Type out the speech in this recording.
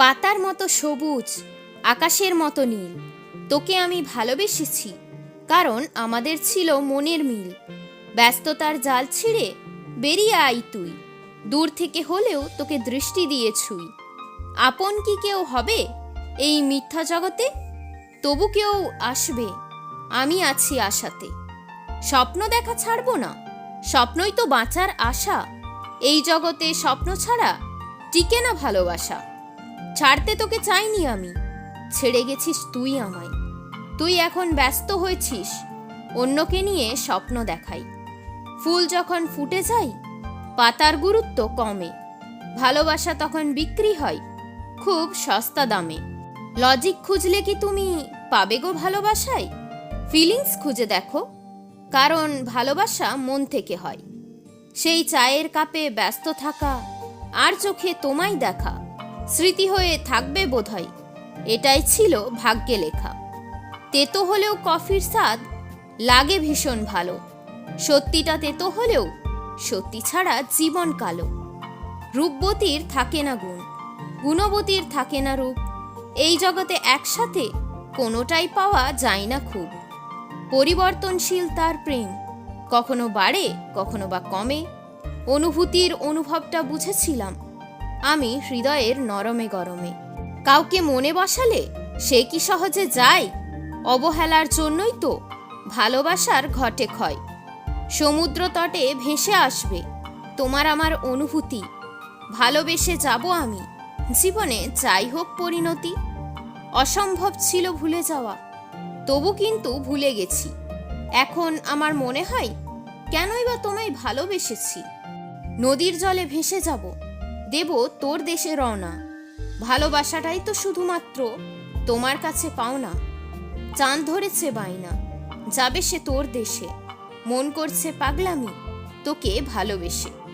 পাতার মতো সবুজ, আকাশের মতো নীল। তোকে আমি ভালোবেসেছি, কারণ আমাদের ছিল মনের মিল। ব্যস্ততার জাল ছিঁড়ে বেরিয়ে আই তুই, দূর থেকে হলেও তোকে দৃষ্টি দিয়ে ছুই। আপন কি কেউ হবে এই মিথ্যা জগতে? তবু কেউ আসবে, আমি আছি আশাতে। স্বপ্ন দেখা ছাড়বো না, স্বপ্নই তো বাঁচার আশা। এই জগতে স্বপ্ন ছাড়া টিকে না ভালোবাসা। ছাড়তে তোকে চাইনি আমি। ছেড়ে গেছিস তুই আমায়। তুই এখন ব্যস্ত হয়েছিস। অন্যকে নিয়ে স্বপ্ন দেখাই। ফুল যখন ফুটে যায়, পাতার গুরুত্ব কমে। ভালোবাসা তখন বিক্রি হয়, খুব সস্তা দামে। লজিক খুঁজলে কি তুমি পাবে গো ভালোবাসায়? ফিলিংস খুঁজে দেখো, কারণ ভালোবাসা মন থেকে হয়। সেই চায়ের কাপে ব্যস্ত থাকা, আর চোখে তোমায় দেখা। স্মৃতি হয়ে থাকবে বোধহয়। এটাই ছিল ভাগ্যে লেখা। তেতো হলেও কফির স্বাদ লাগে ভীষণ ভালো। সত্যিটা তেতো হলেও সত্যি ছাড়া জীবন কালো। রূপবতীর থাকে না গুণ, গুণবতীর থাকে না রূপ। এই জগতে একসাথে কোনোটাই পাওয়া যায় না খুব। পরিবর্তনশীল তার প্রেম, কখনো বাড়ে, কখনো বা কমে। অনুভূতির অনুভবটা বুঝেছিলাম। আমি হৃদয়ের নরমে গরমে। কাউকে মনে বসালে সে কি সহজে যায়? অবহেলার জন্যই তো ভালোবাসার ঘটে ক্ষয়। সমুদ্র তটে ভেসে আসবে তোমার আমার অনুভূতি। ভালোবেসে যাব আমি জীবনে যাই হোক পরিণতি। অসম্ভব ছিল ভুলে যাওয়া, তবু কিন্তু ভুলে গেছি। এখন আমার মনে হয় কেনই বা তোমায় ভালোবেসেছি। নদীর জলে ভেসে যাব। দেব তোর দেশে রওনা। ভালোবাসাটাই তো শুধুমাত্র তোমার কাছে পাও না চাঁদ ধরেছে বাইনা যাবে সে তোর দেশে। মন করছে পাগলামি, তোকে ভালোবেসে।